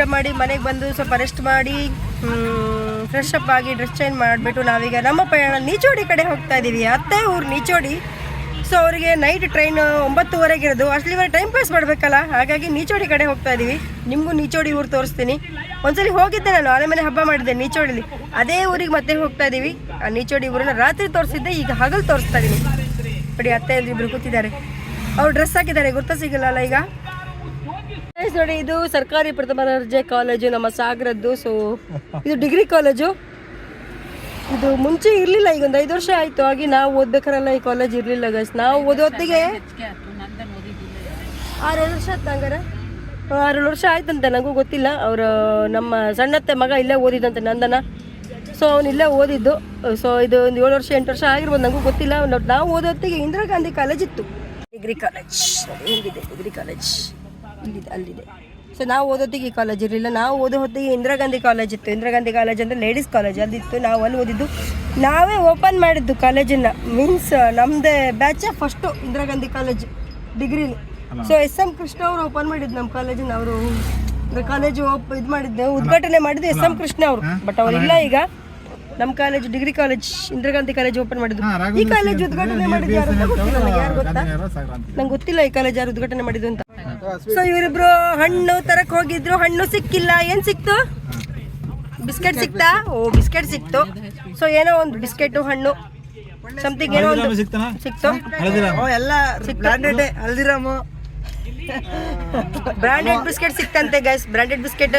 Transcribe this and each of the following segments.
ಊಟ ಮಾಡಿ ಮನೆಗೆ ಬಂದು ಸ್ವಲ್ಪ ರೆಸ್ಟ್ ಮಾಡಿ ಫ್ರೆಶ್ ಅಪ್ ಆಗಿ ಡ್ರೆಸ್ ಚೇಂಜ್ ಮಾಡಿಬಿಟ್ಟು ನಾವೀಗ ನಮ್ಮ ಪ್ರಯಾಣ ನೀಚೋಡಿ ಕಡೆ ಹೋಗ್ತಾ ಇದ್ದೀವಿ ಅತ್ತೆ ಊರು ನೀಚೋಡಿ. ಸೊ ಅವರಿಗೆ ನೈಟ್ ಟ್ರೈನ್ ಒಂಬತ್ತುವರೆಗೆ ಇರೋದು. ಅಷ್ಟಲಿವರೆ ಟೈಮ್ ಪಾಸ್ ಮಾಡಬೇಕಲ್ಲ. ಹಾಗಾಗಿ ನೀಚೋಡಿ ಕಡೆ ಹೋಗ್ತಾ ಇದ್ದೀವಿ ನಿಮಗೂ ನೀಚೋಡಿ ಊರು ತೋರಿಸ್ತೀನಿ. ಒಂದ್ಸಲಿ ಹೋಗಿದ್ದೆ ನಾನು. ಆನೆ ಮನೆ ಹಬ್ಬ ಮಾಡಿದ್ದೆ ನೀಚೋಡಿಲಿ. ಅದೇ ಊರಿಗೆ ಮತ್ತೆ ಹೋಗ್ತಾ ಇದ್ದೀವಿ ಆ ನೀಚೋಡಿ ಊರನ್ನ ರಾತ್ರಿ ತೋರಿಸಿದ್ದೆ, ಈಗ ಹಗಲು ತೋರಿಸ್ತಾ ಇದ್ದೀನಿ ನೋಡಿ, ಅತ್ತೆ ಇಬ್ಬರು ಕೂತಿದ್ದಾರೆ. ಅವ್ರು ಡ್ರೆಸ್ ಹಾಕಿದ್ದಾರೆ. ಗುರ್ತ ಸಿಗಲ್ಲ ಈಗ? ನೋಡಿ, ಇದು ಸರ್ಕಾರಿ ಪ್ರಥಮ ದರ್ಜೆ ಕಾಲೇಜು ನಮ್ಮ ಸಾಗರದ್ದು. ಸೊ ಇದು ಡಿಗ್ರಿ ಕಾಲೇಜು ಇದು ಮುಂಚೆ ಇರಲಿಲ್ಲ, ಈಗ ಒಂದು ಐದು ವರ್ಷ ಆಯಿತು. ಹಾಗೆ ನಾವು ಓದ್ಬೇಕಾರೆಲ್ಲ ಈ ಕಾಲೇಜ್ ಇರಲಿಲ್ಲ ಗೈಸ್ ನಾವು ಓದೋ ಹೊತ್ತಿಗೆ ಆರೇಳು ವರ್ಷ ಆಯ್ತು ಹಂಗಾರೆ. ಆರೇಳು ವರ್ಷ ಆಯ್ತಂತೆ ನನಗೂ ಗೊತ್ತಿಲ್ಲ. ಅವರು, ನಮ್ಮ ಸಣ್ಣತ್ತೆ ಮಗ ಇಲ್ಲೇ ಓದಿದಂತೆ ನಂದನ. ಸೊ ಅವನು ಇಲ್ಲೇ ಓದಿದ್ದು. ಸೊ ಇದು ಒಂದು ಏಳು ವರ್ಷ, ಎಂಟು ವರ್ಷ ಆಗಿರ್ಬೋದು ನನಗೂ ಗೊತ್ತಿಲ್ಲ. ನಾವು- ಓದೋ ಹೊತ್ತಿಗೆ ಇಂದಿರಾ ಗಾಂಧಿ ಕಾಲೇಜ್ ಇತ್ತು. ಡಿಗ್ರಿ ಕಾಲೇಜ್ ಹೆಂಗಿದೆ ಡಿಗ್ರಿ ಕಾಲೇಜ್ ಇಲ್ಲಿದೆ ಅಲ್ಲಿದೆ. ಸೊ ನಾವು ಓದೋತ್ತಿಗೆ ಈ ಕಾಲೇಜ್ ಇರಲಿಲ್ಲ. ನಾವು ಓದೋ ಹೊತ್ತಿಗೆ ಇಂದಿರಾ ಗಾಂಧಿ ಕಾಲೇಜ್ ಇತ್ತು. ಇಂದಿರಾ ಗಾಂಧಿ ಕಾಲೇಜ್ ಅಂದರೆ ಲೇಡೀಸ್ ಕಾಲೇಜ್ ಅಲ್ಲಿತ್ತು. ನಾವು ಅಲ್ಲಿ ಓದಿದ್ದು. ನಾವೇ ಓಪನ್ ಮಾಡಿದ್ದು ಕಾಲೇಜನ್ನು ಮೀನ್ಸ್ ನಮ್ಮದೇ batch first Indira Gandhi college ಡಿಗ್ರಿಲಿ so S M Krishna ಅವರು ಓಪನ್ ಮಾಡಿದ್ದು ನಮ್ಮ ಕಾಲೇಜನ್ನ ಅವರು ಕಾಲೇಜು ಓಪ್ ಇದು ಮಾಡಿದ್ದು ಉದ್ಘಾಟನೆ ಮಾಡಿದ್ದು ಎಸ್ ಎಂ ಕೃಷ್ಣ ಅವರು. ಬಟ್ ಅವರಿಲ್ಲ ಇಲ್ಲ ಈಗ. ನಮ್ಮ college degree college Indira Gandhi college open ಮಾಡಿದ್ದು. ಈ ಕಾಲೇಜ್ ಉದ್ಘಾಟನೆ ಮಾಡಿದ್ದು ಯಾರು ಗೊತ್ತಿಲ್ಲ. ನನಗೆ ಯಾರು ಗೊತ್ತಾ? ನಂಗೆ ಗೊತ್ತಿಲ್ಲ ಈ ಕಾಲೇಜ್ ಯಾರು ಉದ್ಘಾಟನೆ ಮಾಡಿದ್ದು ಅಂತ. ಸೊ ಇವರಿಬ್ರು ಹಣ್ಣು ತರಕ್ ಹೋಗಿದ್ರು. ಹಣ್ಣು ಸಿಕ್ಕಿಲ್ಲ. ಏನ್ ಸಿಕ್ತು? ಬಿಸ್ಕೆಟ್ ಸಿಕ್ತಾ? ಓ ಬಿಸ್ಕೆಟ್ ಸಿಕ್ತು. ಸೊ ಏನೋ ಒಂದು ಬಿಸ್ಕೆಟ್ ಹಣ್ಣು. ಸಮಥಿಂಗ್ ಏನೋ ಒಂದು ಸಿಕ್ತು. ಎಲ್ಲ ಬ್ರಾಂಡೆಡ್ ಹಲ್ದಿರಾಮು ಬ್ರಾಂಡೆಡ್ ಬಿಸ್ಕೆಟ್ ಸಿಕ್ತಂತೆ ಗೈಸ್ ಬ್ರಾಂಡೆಡ್ ಬಿಸ್ಕೆಟ್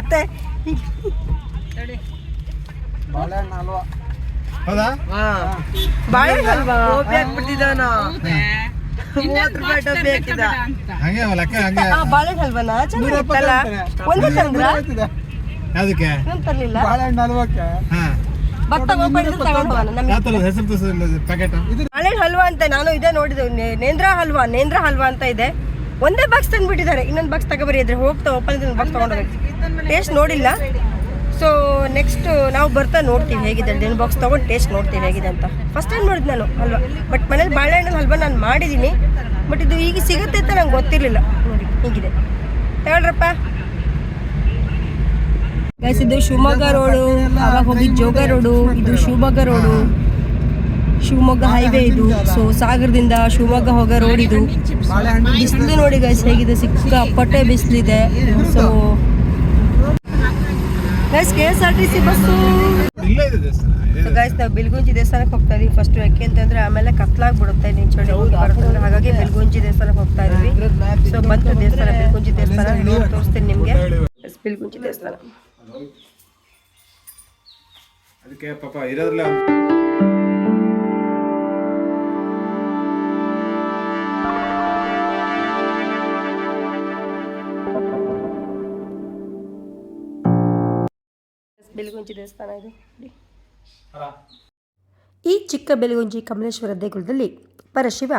ಅತ್ತೆ. ಬಾಳೆಹಣ್ಣು ಹಲ್ವಾ ಹೌದಾ? ಹಾಕ್ಬಿಟ್ಟಿದ್ದಾನ. ಮೂವತ್ತು ರೂಪಾಯಿ ಹಾಕಿದ ಹಂಗೆ ಲೆಕ್ಕ ಹಂಗೆ. ಚೆನ್ನಾಗಿತ್ತಲ್ಲ? ಒಂದೇ ತಂದ್ರ? ತರ್ಲಿಲ್ಲ? ಬಾಳೆಹಣ್ಣು ಹಲ್ವಕ್ಕೆ. ಬಾಳೆಹಣ್ಣು ಹಲ್ವಾ ಅಂತ ನಾನು ಇದೇ ನೋಡಿದೆ ನೇಂದ್ರ ಹಲ್ವಾ ನೇಂದ್ರ ಹಲ್ವಾ ಅಂತ ಇದೆ. ಒಂದೇ ಬಾಕ್ಸ್ ತಂದ್ಬಿಟ್ಟಿದ್ದಾರೆ. ಇನ್ನೊಂದು ಬಾಕ್ಸ್ ತಗೋಬರಿ ಇದ್ರೆ ಹೋಗ್ತಾ ಓಪನ್ ಬಾಕ್ಸ್ ತಗೊಂಡೋಗ್ಬೇಕು ಟೇಸ್ಟ್ ನೋಡಿಲ್ಲ. ಸೊ ನೆಕ್ಸ್ಟ್ ನಾವು ಬರ್ತಾ ನೋಡ್ತೀವಿ ಹೇಗಿದೆ ಡಿನ್ ಬಾಕ್ಸ್ ತೊಗೊಂಡು ಟೇಸ್ಟ್ ನೋಡ್ತೀವಿ ಹೇಗಿದೆ ಅಂತ. ಫಸ್ಟ್ ಟೈಮ್ ನೋಡಿದ್ ನಾನು ಹಲ್ವಾ ಬಟ್ ಮನೇಲಿ ಬಾಳೆಹಣ್ಣು ಹಲ್ವಾ ನಾನು ಮಾಡಿದ್ದೀನಿ. ಬಟ್ ಇದು ಈಗ ಸಿಗುತ್ತೆ ಅಂತ ನಂಗೆ ಗೊತ್ತಿರಲಿಲ್ಲ. ನೋಡಿ ಹೀಗಿದೆ. ತಗೊಳ್ರಪ್ಪ ಗೈಸ್ ಇದು ಶಿವಮೊಗ್ಗ ರೋಡು. ಅವಾಗ ಹೋಗಿ ಜೋಗ ರೋಡು. ಇದು ಶಿವಮೊಗ್ಗ ರೋಡು. ಶಿವಮೊಗ್ಗ ಹೈವೇ ಇದು. ಸೊ ಸಾಗರದಿಂದ ಶಿವಮೊಗ್ಗ ಹೋಗೋ ರೋಡ್ ಇದು. ಬಿಸಿಲು ನೋಡಿ ಗೈಸ್ ಹೇಗಿದೆ. ಸಿಕ್ಕ ಪಟ್ಟೆ ಬಿಸಿಲಿದೆ. So guys K S R T C bus guys ನಾವು ಬಿಲ್ಗುಂಜಿ ದೇವಸ್ಥಾನಕ್ಕೆ ಹೋಗ್ತಾ ಇದೀವಿ. ಫಸ್ಟ್ ಯಾಕೆ ಅಂತಂದ್ರೆ ಆಮೇಲೆ ಕತ್ಲಾಗ್ಬಿಡುತ್ತೆ ನಿಂಚೋಡಿ ಬರ್ತಂದ್ರೆ ಹಾಗಾಗಿ ಬಿಲ್ಗುಂಜಿ ದೇವಸ್ಥಾನಕ್ಕೆ ಹೋಗ್ತಾ ಇದೀವಿ. ಸೊ ಬಂತು ದೇವಸ್ಥಾನ ಬಿಲ್ಗುಂಜಿ ದೇವಸ್ಥಾನ ನೋಡಿ ತೋರಿಸ್ತೀನಿ ನಿಮಗೆ. ಬಿಲ್ಗುಂಜಿ ದೇವಸ್ಥಾನ. ಅದಕ್ಕೆ ಪಾಪ ಇರೋದ್ರಲ್ಲ ಬೆಲಗುಂಜಿ ದೇವಸ್ಥಾನ ಇದು. ಈ ಚಿಕ್ಕ ಬೆಲಗುಂಜಿ ಕಮಲೇಶ್ವರ ದೇಗುಲದಲ್ಲಿ ಪರಶಿವ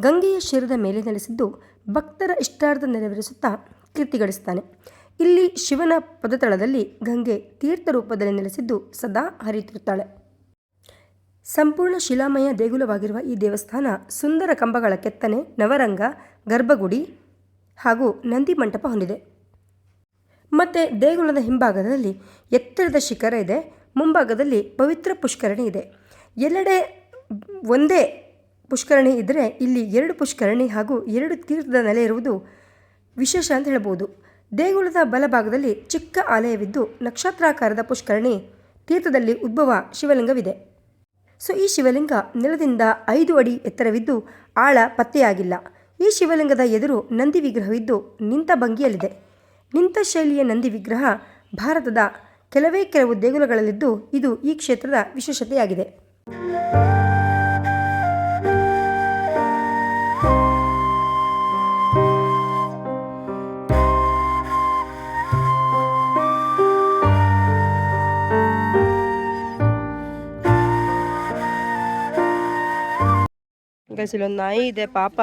ಗಂಗೆಯ ಶಿರದ ಮೇಲೆ ನೆಲೆಸಿದ್ದು ಭಕ್ತರ ಇಷ್ಟಾರ್ಥ ನೆರವೇರಿಸುತ್ತಾ ಕೀರ್ತಿಗಳಿಸ್ತಾನೆ ಇಲ್ಲಿ ಶಿವನ ಪದತಳದಲ್ಲಿ ಗಂಗೆ ತೀರ್ಥ ರೂಪದಲ್ಲಿ ನೆಲೆಸಿದ್ದು ಸದಾ ಹರಿತಿರುತ್ತಾಳೆ ಸಂಪೂರ್ಣ ಶಿಲಾಮಯ ದೇಗುಲವಾಗಿರುವ ಈ ದೇವಸ್ಥಾನ ಸುಂದರ ಕಂಬಗಳ ಕೆತ್ತನೆ ನವರಂಗ ಗರ್ಭಗುಡಿ ಹಾಗೂ ನಂದಿ ಮಂಟಪ ಹೊಂದಿದೆ. ಮತ್ತು ದೇಗುಲದ ಹಿಂಭಾಗದಲ್ಲಿ ಎತ್ತರದ ಶಿಖರ ಇದೆ. ಮುಂಭಾಗದಲ್ಲಿ ಪವಿತ್ರ ಪುಷ್ಕರಣಿ ಇದೆ. ಎಲ್ಲೆಡೆ ಒಂದೇ ಪುಷ್ಕರಣಿ ಇದ್ದರೆ ಇಲ್ಲಿ ಎರಡು ಪುಷ್ಕರಣಿ ಹಾಗೂ ಎರಡು ತೀರ್ಥದ ನೆಲೆ ಇರುವುದು ವಿಶೇಷ ಅಂತ ಹೇಳ್ಬೋದು. ದೇಗುಲದ ಬಲಭಾಗದಲ್ಲಿ ಚಿಕ್ಕ ಆಲಯವಿದ್ದು ನಕ್ಷತ್ರಾಕಾರದ ಪುಷ್ಕರಣಿ ತೀರ್ಥದಲ್ಲಿ ಉದ್ಭವ ಶಿವಲಿಂಗವಿದೆ. ಸೊ, ಈ ಶಿವಲಿಂಗ ನೆಲದಿಂದ ಐದು ಅಡಿ ಎತ್ತರವಿದ್ದು ಆಳ ಪತ್ತೆಯಾಗಿಲ್ಲ. ಈ ಶಿವಲಿಂಗದ ಎದುರು ನಂದಿ ವಿಗ್ರಹವಿದ್ದು ನಿಂತ ಭಂಗಿಯಲ್ಲಿದೆ. ನಿಂತ ಶೈಲಿಯ ನಂದಿ ವಿಗ್ರಹ ಭಾರತದ ಕೆಲವೇ ಕೆಲವು ದೇಗುಲಗಳಲ್ಲಿದ್ದು ಇದು ಈ ಕ್ಷೇತ್ರದ ವಿಶೇಷತೆಯಾಗಿದೆ. ಗೈಸ್ ಇಲ್ಲೊಂದು ನಾಯಿ ಇದೆ, ಪಾಪ.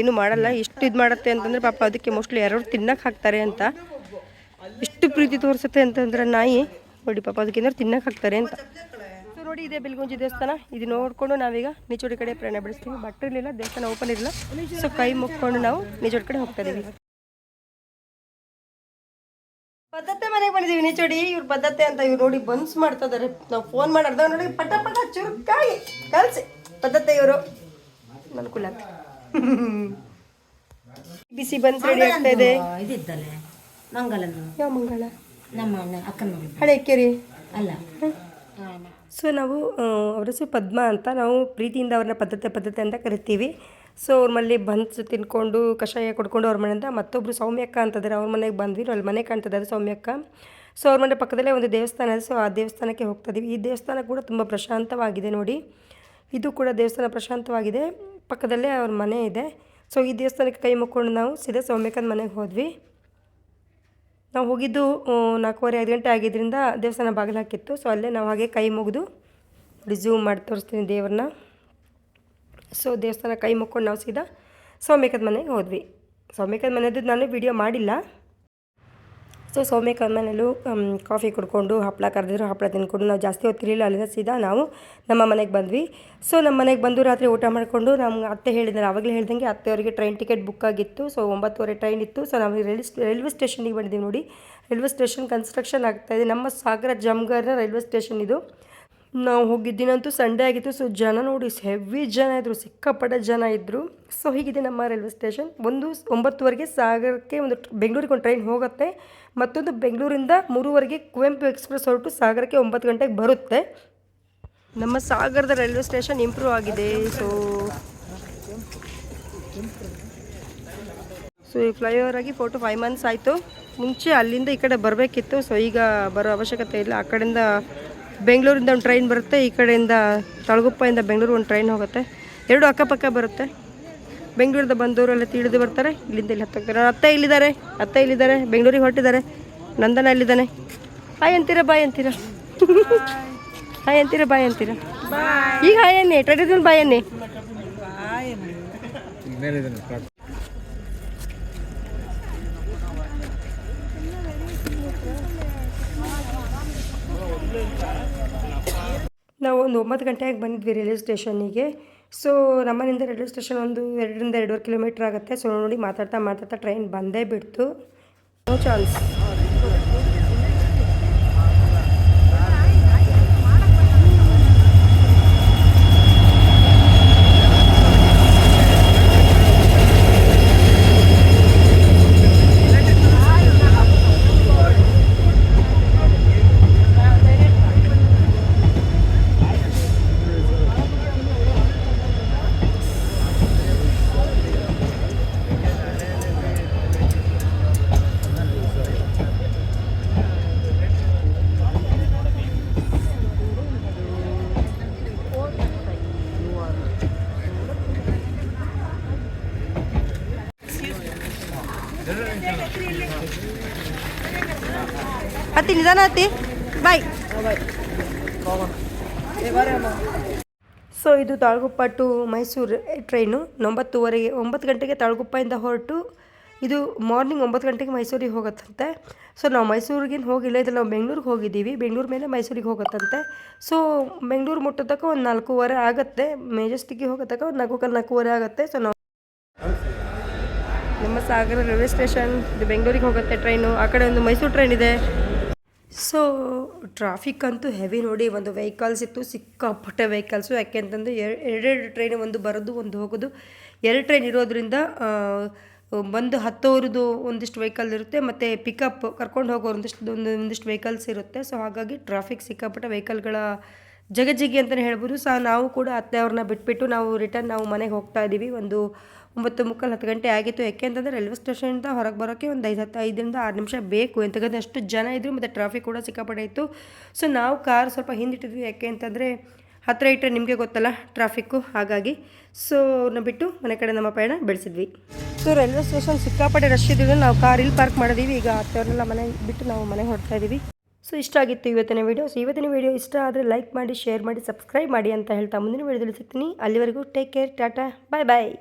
ಏನು ಮಾಡಲ್ಲ ಎಷ್ಟು ಇದು ಮಾಡುತ್ತೆ ಅಂತಂದ್ರೆ ಪಾಪ ಅದಕ್ಕೆ ಮೋಸ್ಟ್ಲಿ ಯಾರು ತಿನ್ನಕ್ಕೆ ಹಾಕ್ತಾರೆ ಅಂತ. ಎಷ್ಟು ಪ್ರೀತಿ ತೋರಿಸುತ್ತೆ ಅಂತಂದ್ರೆ ನಾಯಿ. ನೋಡಿ ಪಾಪ ಅದಕ್ಕೆ ಏನಾದ್ರು ತಿನ್ನಕ್ಕೆ ಹಾಕ್ತಾರೆ ಅಂತ. ಸೊ ನೋಡಿ ಇದೆ ಬಿಲ್ಗುಂಜಿ ದೇವಸ್ಥಾನ. ಇದು ನೋಡಿಕೊಂಡು ನಾವೀಗ ನಿಚೋಡಿ ಕಡೆ ಪ್ರಯಾಣ ಬೆಳೆಸ್ತೀವಿ. ಬಟ್ ಇರಲಿಲ್ಲ, ದೇವಸ್ಥಾನ ಓಪನ್ ಇರಲಿಲ್ಲ. ಸೊ ಕೈ ಮುಕ್ಕೊಂಡು ನಾವು ನಿಚೋಡಿ ಕಡೆ ಹೋಗ್ತಾ ಇದೀವಿ. ಪದ್ಧತೆ ಮನೆಗೆ ಬಂದಿದ್ದೀವಿ ನಿಚೋಡಿ. ಇವ್ರು ಪದ್ಧತೆ ಅಂತ ಇವ್ರು ನೋಡಿ ಬನ್ಸ್ ಮಾಡ್ತಾ ಇದಾರೆ. ನಾವು ಫೋನ್ ಮಾಡಿ ನೋಡಿ ಪಟ ಪಟ ಚುರುಕಾಗಿ ಕಲ್ಸಿ ಪದ್ಧತೆ ಇವರು. ನನ್ನ ಕುಲ ಬಿಸಿ ಬಂದು ರೆಡಿ ಆಗ್ತಾ ಇದೆ. ಇದಿದ್ದಲ್ಲ ಯಾವ ಮಂಗಳ? ನಮ್ಮ ಅಣ್ಣ ಅಕ್ಕನ ಮಗಳು ಹಳೆ ಕೆರೆ. ಅಲ್ಲ. ಸೊ ನಾವು ಅವರ ಹೆಸರು ಪದ್ಮ ಅಂತ ನಾವು ಪ್ರೀತಿಯಿಂದ ಅವ್ರನ್ನ ಪದ್ಧತಿ ಪದ್ಧತಿ ಅಂತ ಕರಿತೀವಿ. ಸೊ ಅವ್ರ ಮನೇಲಿ ಬನ್ಸ್ ತಿನ್ಕೊಂಡು ಕಷಾಯ ಕೊಡ್ಕೊಂಡು ಅವ್ರ ಮನೆಯಿಂದ ಮತ್ತೊಬ್ಬರು ಸೌಮ್ಯಕ್ಕ ಅಂತಿದ್ದಾರೆ ಅವ್ರ ಮನೆಗೆ ಬಂದ್ವಿ. ಅಲ್ಲಿ ಮನೆ ಕಾಣ್ತಿದ್ದಾರೆ ಸೌಮ್ಯಕ್ಕ. ಸೊ ಅವ್ರ ಮನೆ ಪಕ್ಕದಲ್ಲೇ ಒಂದು ದೇವಸ್ಥಾನ ಇದೆ. ಸೊ ಆ ದೇವಸ್ಥಾನಕ್ಕೆ ಹೋಗ್ತಾ ಇದೀವಿ. ಈ ದೇವಸ್ಥಾನ ಕೂಡ ತುಂಬ ಪ್ರಶಾಂತವಾಗಿದೆ ನೋಡಿ. ಇದು ಕೂಡ ದೇವಸ್ಥಾನ ಪ್ರಶಾಂತವಾಗಿದೆ. ಪಕ್ಕದಲ್ಲೇ ಅವ್ರ ಮನೆ ಇದೆ. ಸೊ ಈ ದೇವಸ್ಥಾನಕ್ಕೆ ಕೈ ಮುಕ್ಕೊಂಡು ನಾವು ಸೀದಾ ಸೌಮ್ಯಕನ ಮನೆಗೆ ಹೋದ್ವಿ. ನಾವು ಹೋಗಿದ್ದು ನಾಲ್ಕೂವರೆ, ಐದು ಗಂಟೆ ಆಗಿದ್ದರಿಂದ ದೇವಸ್ಥಾನ ಬಾಗಿಲು ಹಾಕಿತ್ತು. ಸೊ ಅಲ್ಲೇ ನಾವು ಹಾಗೆ ಕೈ ಮುಗಿದು ರಿಸ್ಯೂಮ್ ಮಾಡಿ ತೋರಿಸ್ತೀನಿ ದೇವ್ರನ್ನ. ಸೊ ದೇವಸ್ಥಾನ ಕೈ ಮುಕ್ಕೊಂಡು ನಾವು ಸೀದಾ ಸೌಮ್ಯಕದ ಮನೆಗೆ ಹೋದ್ವಿ. ಸೌಮ್ಯಕದ ಮನೆಯದ್ದು ನಾನು ವಿಡಿಯೋ ಮಾಡಿಲ್ಲ. ಸೊ ಸೌಮ್ಯ ಮನೇಲೂ ಕಾಫಿ ಕುಡ್ಕೊಂಡು ಹಪ್ಪಳ ಕರೆದಿದ್ರು ಹಪ್ಪಳ ತಿನ್ಕೊಂಡು ನಾವು ಜಾಸ್ತಿ ಹೊತ್ತಿರಲಿಲ್ಲ ಅಲ್ಲಿಂದ ಸೀದಾ ನಾವು ನಮ್ಮ ಮನೆಗೆ ಬಂದ್ವಿ. ಸೊ ನಮ್ಮ ಮನೆಗೆ ಬಂದು ರಾತ್ರಿ ಊಟ ಮಾಡಿಕೊಂಡು ನಮ್ಮ ಅತ್ತೆ ಹೇಳಿದ್ದಾರೆ ಆವಾಗಲೇ ಹೇಳ್ದಂಗೆ ಅತ್ತೆಯವರಿಗೆ ಟ್ರೈನ್ ಟಿಕೆಟ್ ಬುಕ್ ಆಗಿತ್ತು. ಸೊ ಒಂಬತ್ತುವರೆ ಟ್ರೈನ್ ಇತ್ತು. ಸೊ ನಾವು ರೈಲ್ವೆ ರೈಲ್ವೆ ಸ್ಟೇಷನಿಗೆ ಬಂದಿದ್ದೀವಿ ನೋಡಿ. ರೈಲ್ವೆ ಸ್ಟೇಷನ್ ಕನ್ಸ್ಟ್ರಕ್ಷನ್ ಇದೆ. ನಮ್ಮ ಸಾಗರ ಜಮ್ಗರ್ನ ರೈಲ್ವೆ ಸ್ಟೇಷನ್ ಇದು. ನಾವು ಹೋಗಿದ್ದೀನಂತೂ ಸಂಡೇ ಆಗಿತ್ತು. ಸೊ ಜನ ನೋಡಿ ಹೆವಿ ಜನ ಇದ್ದರು ಸಿಕ್ಕಾಪಟ್ಟೆ ಜನ ಇದ್ದರು ಸೊ ಹೀಗಿದೆ ನಮ್ಮ ರೈಲ್ವೆ ಸ್ಟೇಷನ್ ಒಂದು, ಒಂಬತ್ತುವರೆಗೆ ಸಾಗರಕ್ಕೆ ಒಂದು ಬೆಂಗಳೂರಿಗೆ ಒಂದು ಟ್ರೈನ್ ಹೋಗುತ್ತೆ. ಮತ್ತೊಂದು ಬೆಂಗಳೂರಿಂದ ಮೂರುವರೆಗೆ ಕುವೆಂಪು ಎಕ್ಸ್ಪ್ರೆಸ್ ಹೊರಟು ಸಾಗರಕ್ಕೆ ಒಂಬತ್ತು ಗಂಟೆಗೆ ಬರುತ್ತೆ. ನಮ್ಮ ಸಾಗರದ ರೈಲ್ವೆ ಸ್ಟೇಷನ್ ಇಂಪ್ರೂವ್ ಆಗಿದೆ. ಸೊ ಸೊ ಈ ಫ್ಲೈಓವರ್ ಆಗಿ ಫೋರ್ ಟು ಫೈವ್ ಮಂತ್ಸ್ ಆಯಿತು. ಮುಂಚೆ ಅಲ್ಲಿಂದ ಈ ಕಡೆ ಬರಬೇಕಿತ್ತು. ಸೊ ಈಗ ಬರೋ ಅವಶ್ಯಕತೆ ಇಲ್ಲ. ಆ ಕಡೆಯಿಂದ ಬೆಂಗಳೂರಿಂದ ಒಂದು ಟ್ರೈನ್ ಬರುತ್ತೆ. ಈ ಕಡೆಯಿಂದ ತಳಗುಪ್ಪದಿಂದ ಬೆಂಗಳೂರು ಒಂದು ಟ್ರೈನ್ ಹೋಗುತ್ತೆ. ಎರಡು ಅಕ್ಕಪಕ್ಕ ಬರುತ್ತೆ. ಬೆಂಗಳೂರಿಂದ ಬಂದವರೆಲ್ಲ ತಿಳಿದು ಬರ್ತಾರೆ. ಇಲ್ಲಿಂದ ಇಲ್ಲಿ ಹತ್ತೋಗ್ತಾರೆ ಅವ್ರ ಅತ್ತೆ ಇಲ್ಲಿದ್ದಾರೆ ಅತ್ತೆ ಇಲ್ಲಿದ್ದಾರೆ ಬೆಂಗಳೂರಿಗೆ ಹೊರಟಿದ್ದಾರೆ. ನಂದನ ಇಲ್ಲಿದ್ದಾನೆ ಹಾಯ್ ಅಂತೀರಾ ಬಾಯ್ ಅಂತೀರಾ? ಹಾಯ್ ಅಂತೀರಾ ಬಾಯ್ ಅಂತೀರಾ? ಈಗ ಹಾಯ್ ಅನ್ನಿ ಟ್ರೆಡಿಷನಲ್ ಬಾಯ್ ಅನ್ನಿ. ನಾವು ಒಂದು ಒಂಬತ್ತು ಗಂಟೆಗೆ ಬಂದಿದ್ವಿ ರೈಲ್ವೆ ಸ್ಟೇಷನ್ನಿಗೆ ಸೊ ನಮ್ಮನಿಂದ ರೈಲ್ವೆ ಸ್ಟೇಷನ್ ಒಂದು ಎರಡರಿಂದ ಎರಡೂವರೆ ಕಿಲೋಮೀಟ್ರ್ ಆಗುತ್ತೆ. ಸೊ ನೋಡಿ, ಮಾತಾಡ್ತಾ ಮಾತಾಡ್ತಾ ಟ್ರೈನ್ ಬಂದೇ ಬಿಡ್ತು. ನೋ ಚಾನ್ಸ್ ಹತ್ತಿ ನಿಧಾನ ಅತ್ತಿ. ಬಾಯ್ ಸೊ ಇದು ತಾಳಗುಪ್ಪ ಟು ಮೈಸೂರು ಟ್ರೈನು ಒಂಬತ್ತುವರೆಗೆ ಒಂಬತ್ತು ಗಂಟೆಗೆ ತಾಳಗುಪ್ಪದಿಂದ ಹೊರಟು ಇದು ಮಾರ್ನಿಂಗ್ ಒಂಬತ್ತು ಗಂಟೆಗೆ ಮೈಸೂರಿಗೆ ಹೋಗುತ್ತಂತೆ. ಸೊ ನಾವು ಮೈಸೂರಿಗೇನು ಹೋಗಿಲ್ಲ ಇದು ನಾವು ಬೆಂಗಳೂರಿಗೆ ಹೋಗಿದ್ದೀವಿ. ಬೆಂಗಳೂರು ಮೇಲೆ ಮೈಸೂರಿಗೆ ಹೋಗುತ್ತಂತೆ. ಸೊ ಬೆಂಗಳೂರು ಮುಟ್ಟೋದಕ್ಕೆ ಒಂದು ನಾಲ್ಕೂವರೆ ಆಗುತ್ತೆ. ಮೇಜೆಸ್ಟಿಕ್ಗೆ ಹೋಗೋತಕ್ಕ ಒಂದು ನಾಲ್ಕು ಕಾಲು ನಾಲ್ಕೂವರೆ ಆಗುತ್ತೆ. ಸೊ ನಾವು ಸಾಗರ ರೈಲ್ವೆ ಸ್ಟೇಷನ್, ಇದು ಬೆಂಗಳೂರಿಗೆ ಹೋಗುತ್ತೆ ಟ್ರೈನು ಆ ಕಡೆ ಒಂದು ಮೈಸೂರು ಟ್ರೈನ್ ಇದೆ. ಸೊ ಟ್ರಾಫಿಕ್ ಅಂತೂ ಹೆವಿ ನೋಡಿ ಒಂದು ವೆಹಿಕಲ್ಸ್ ಇತ್ತು, ಸಿಕ್ಕಾಪಟ್ಟೆ ವೆಹಿಕಲ್ಸು ಯಾಕೆ ಅಂತಂದರೆ ಎರಡೆರಡು ಟ್ರೈನ್ ಒಂದು ಬರೋದು, ಒಂದು ಹೋಗೋದು. ಎರಡು ಟ್ರೈನ್ ಇರೋದ್ರಿಂದ ಬಂದು ಹತ್ತೋರದ್ದು ಒಂದಿಷ್ಟು ವೆಹಿಕಲ್ ಇರುತ್ತೆ, ಮತ್ತು ಪಿಕಪ್ ಕರ್ಕೊಂಡು ಹೋಗೋ ಒಂದಿಷ್ಟು ಒಂದು ಒಂದಿಷ್ಟು ವೆಹಿಕಲ್ಸ್ ಇರುತ್ತೆ. ಸೊ ಹಾಗಾಗಿ ಟ್ರಾಫಿಕ್ ಸಿಕ್ಕಾಪಟ್ಟೆ ವೆಹಿಕಲ್ಗಳ ಜಗಜಿಗಿ ಅಂತಲೇ ಹೇಳ್ಬೋದು. ಸಹ ನಾವು ಕೂಡ ಅತ್ತೆ ಅವ್ರನ್ನ ಬಿಟ್ಬಿಟ್ಟು ನಾವು ರಿಟರ್ನ್ ನಾವು ಮನೆಗೆ ಹೋಗ್ತಾ ಇದ್ದೀವಿ ಒಂದು ಒಂಬತ್ತು ಮುಕ್ಕಾಲು ಹತ್ತು ಗಂಟೆ ಆಗಿತ್ತು. ಯಾಕೆ ಅಂತಂದರೆ ರೈಲ್ವೆ ಸ್ಟೇಷನಿಂದ ಹೊರಗೆ ಬರೋಕ್ಕೆ ಒಂದು ಐದು ಹತ್ತು ಐದರಿಂದ ಆರು ನಿಮಿಷ ಬೇಕು. ಎಂತಕ್ಕಂಥ ಅಷ್ಟು ಜನ ಇದ್ದರು ಮತ್ತು ಟ್ರಾಫಿಕ್ ಕೂಡ ಸಿಕ್ಕಾಪಟ್ಟೆ ಇತ್ತು. ಸೊ ನಾವು ಕಾರ್ ಸ್ವಲ್ಪ ಹಿಂದಿಟ್ಟಿದ್ವಿ. ಯಾಕೆ ಅಂತಂದರೆ ಹತ್ತಿರ ಇಟ್ಟರೆ ನಿಮಗೆ ಗೊತ್ತಲ್ಲ ಟ್ರಾಫಿಕ್ಕು ಹಾಗಾಗಿ. ಸೊ ಅವ್ರನ್ನ ಬಿಟ್ಟು ಮನೆ ಕಡೆ ನಮ್ಮ ಪಯಣ ಬೆಳೆಸಿದ್ವಿ. ಸೊ ರೈಲ್ವೆ ಸ್ಟೇಷನ್ ಸಿಕ್ಕಾಪಟ್ಟೆ ರಶ್ ಇದ್ದಿದ್ದು ನಾವು ಕಾರ್ ಇಲ್ಲಿ ಪಾರ್ಕ್ ಮಾಡಿದೀವಿ. ಈಗ ಹತ್ತಿರನೆಲ್ಲ ಮನೆ ಬಿಟ್ಟು ನಾವು ಮನೆ ಹೊರಡ್ತಾ ಇದ್ದೀವಿ ಸೊ ಇಷ್ಟ ಆಗಿತ್ತು ಇವತ್ತಿನ ವೀಡಿಯೋ ಸೊ ಇವತ್ತಿನ ವೀಡಿಯೋ ಇಷ್ಟ ಆದರೆ ಲೈಕ್ ಮಾಡಿ ಶೇರ್ ಮಾಡಿ ಸಬ್ಸ್ಕ್ರೈಬ್ ಮಾಡಿ ಅಂತ ಹೇಳ್ತಾ ಮುಂದಿನ ವೀಡಿಯೋದಲ್ಲಿ ಸಿಗ್ತೀನಿ. ಅಲ್ಲಿವರೆಗೂ take care tata bye bye